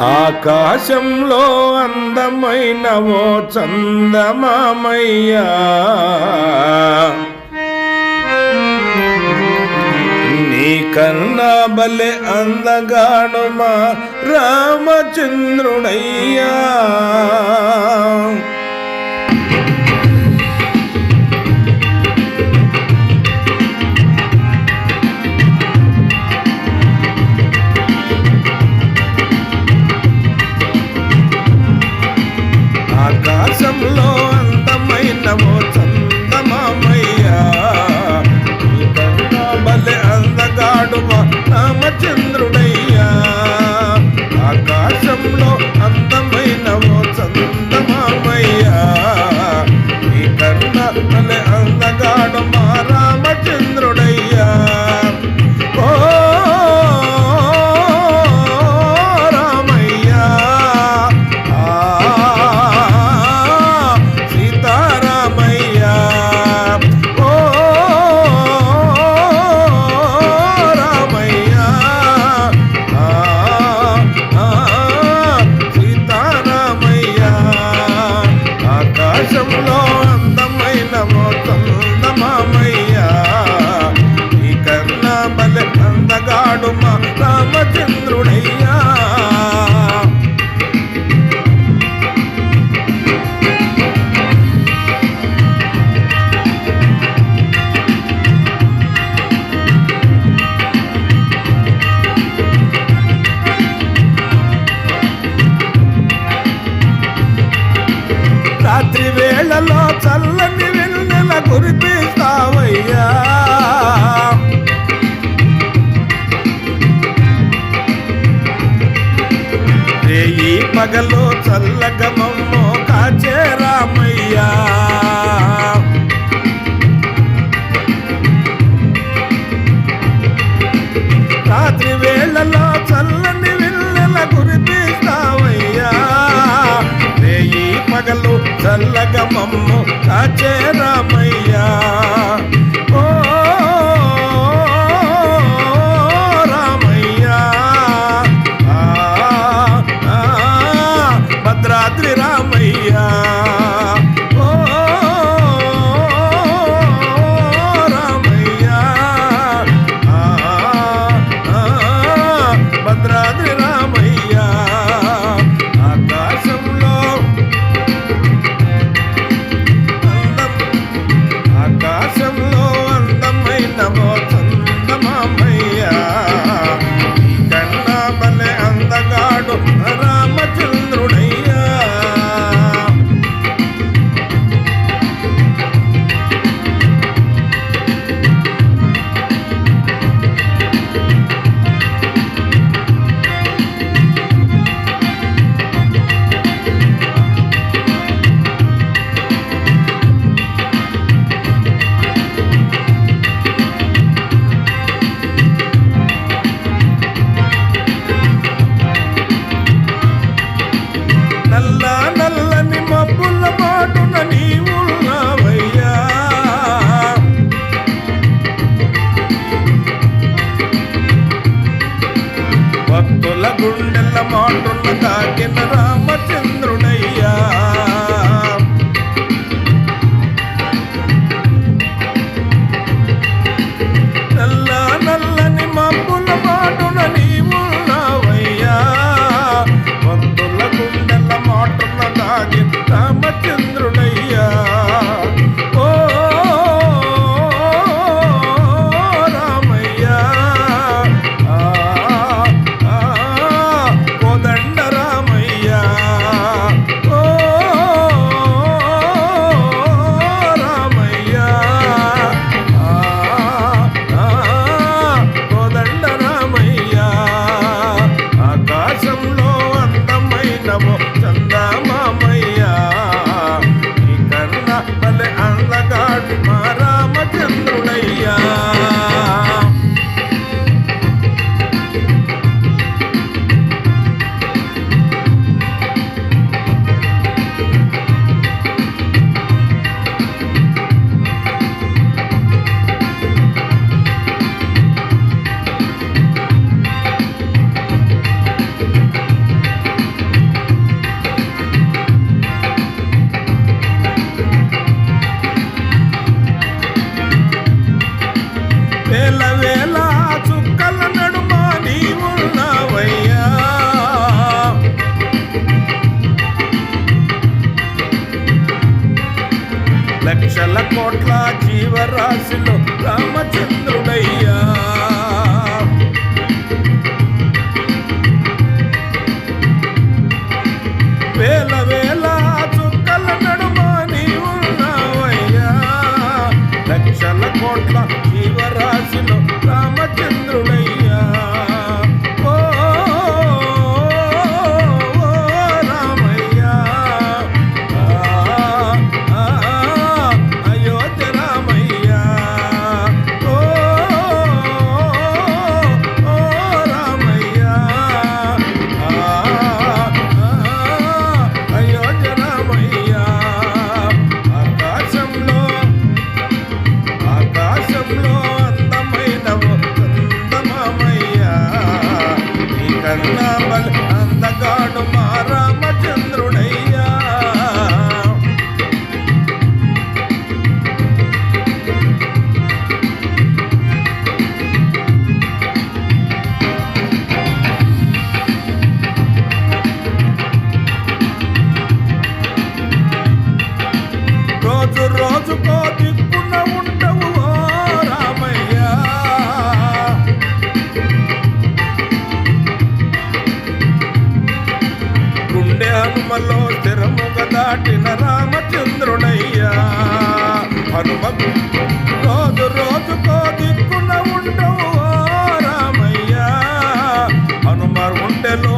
ఆకాశంలో అందమైన ఓ చందమామయ్యా. నీ కన్నా బలె అందగానుమా రామచంద్రుడయ్యా. some రాత్రి వేళలో చల్లని వెన్నెల కురిపిస్తావయ్యా. ఈ పగలో చల్లగమమ్మో కాచేరా. రామమ్మ కాచే రామయ్యా. I'm Sabo, కోట్ల జీవరాశిలో రామచంద్రుడయ్యా. వేల వేల చుక్కల నడుమ నీవున్నావయ్యా లక్షల కోట్ల గుండె హనుమలో స్థిరముగా దాటిన రామచంద్రుడయ్యా. హనుమకు రోజు రోజుకో దిక్కున ఉండవు రామయ్యా. హనుమ ఉండెలో